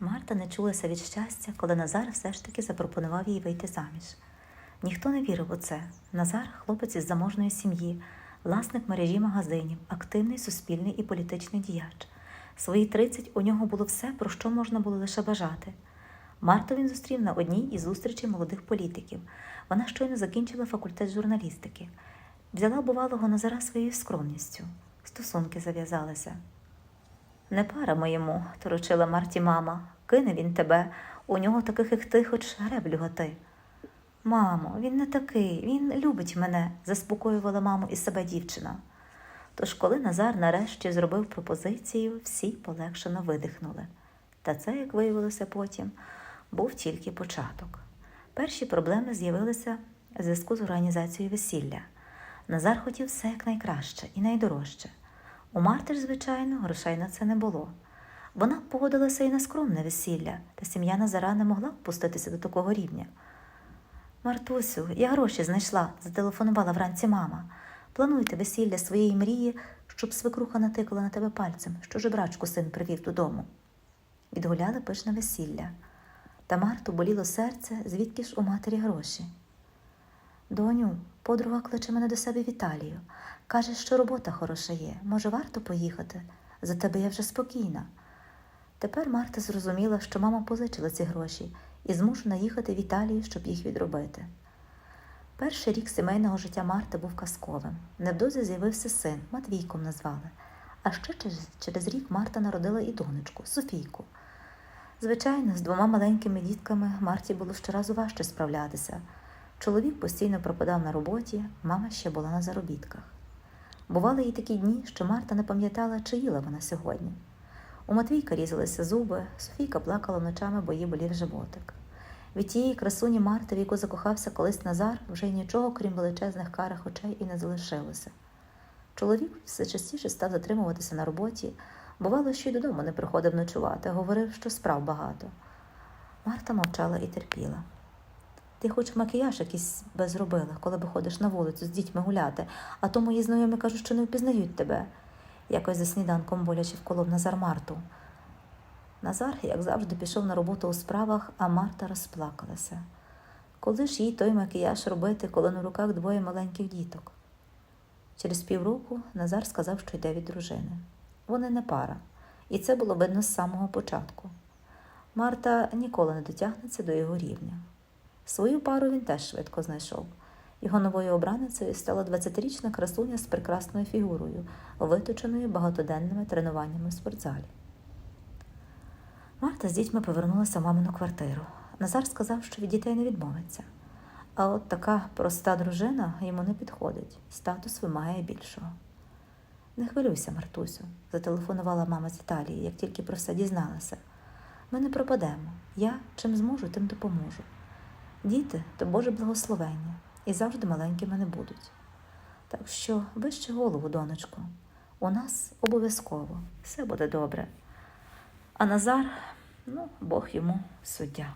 Марта не чулася від щастя, коли Назар все ж таки запропонував їй вийти заміж. Ніхто не вірив у це. Назар хлопець із заможної сім'ї, власник мережі магазинів, активний суспільний і політичний діяч. Свої 30 у нього було все, про що можна було лише бажати. Марту він зустрів на одній із зустрічей молодих політиків. Вона щойно закінчила факультет журналістики. Взяла бувалого Назара своєю скромністю. Стосунки зав'язалися. Не пара моєму, торочила Марті мама. Кине він тебе. У нього таких, як ти, хоч греблю. Мамо, він не такий, він любить мене, заспокоювала маму і себе дівчина. Тож, коли Назар нарешті зробив пропозицію, всі полегшено видихнули. Та це, як виявилося потім, був тільки початок. Перші проблеми з'явилися в зв'язку з організацією весілля. Назар хотів все якнайкраще і найдорожче. У Марти ж, звичайно, грошей на це не було. Вона погодилася і на скромне весілля, та сім'я Назара не могла впуститися до такого рівня. Мартусю, я гроші знайшла, зателефонувала вранці мама. Плануйте весілля своєї мрії, щоб свекруха натикала на тебе пальцем, що жебрачку син привів додому. Відгуляли пишне весілля. Та Марту боліло серце, звідки ж у матері гроші. Доню, подруга кличе мене до себе в Італію. Каже, що робота хороша є. Може, варто поїхати? За тебе я вже спокійна. Тепер Марта зрозуміла, що мама позичила ці гроші і змушена їхати в Італію, щоб їх відробити. Перший рік сімейного життя Марти був казковим. Невдовзі з'явився син, Матвійком назвали. А ще через, через рік Марта народила і донечку, Софійку. Звичайно, з двома маленькими дітками Марті було щоразу важче справлятися. Чоловік постійно пропадав на роботі, мама ще була на заробітках. Бували і такі дні, що Марта не пам'ятала, чи їла вона сьогодні. У Матвійка різалися зуби, Софійка плакала ночами, бо їй болів животик. Від тієї красуні Марти, в яку закохався колись Назар, вже й нічого, крім величезних карих очей, і не залишилося. Чоловік все частіше став затримуватися на роботі, бувало, що й додому не приходив ночувати, говорив, що справ багато. Марта мовчала і терпіла. Ти хоч макіяж якийсь би зробила, коли виходиш на вулицю з дітьми гуляти, а то мої знайомі кажуть, що не впізнають тебе. Якось за сніданком боляче вколов Назар Марту. Назар, як завжди, пішов на роботу у справах, а Марта розплакалася. Коли ж їй той макіяж робити, коли на руках двоє маленьких діток? Через півроку Назар сказав, що йде від дружини. Вони не пара, і це було видно з самого початку. Марта ніколи не дотягнеться до його рівня. Свою пару він теж швидко знайшов. Його новою обраницею стала 20-річна красуня з прекрасною фігурою, виточеною багатоденними тренуваннями в спортзалі. Марта з дітьми повернулася в мамину квартиру. Назар сказав, що від дітей не відмовиться. А от така проста дружина йому не підходить, статус вимагає більшого. Не хвилюйся, Мартусю, зателефонувала мама з Італії, як тільки про все дізналася. Ми не пропадемо. Я чим зможу, тим допоможу. Діти то Боже благословення, і завжди маленькими не будуть. Так що вище голову, донечко, у нас обов'язково все буде добре. А Назар, ну, Бог йому суддя.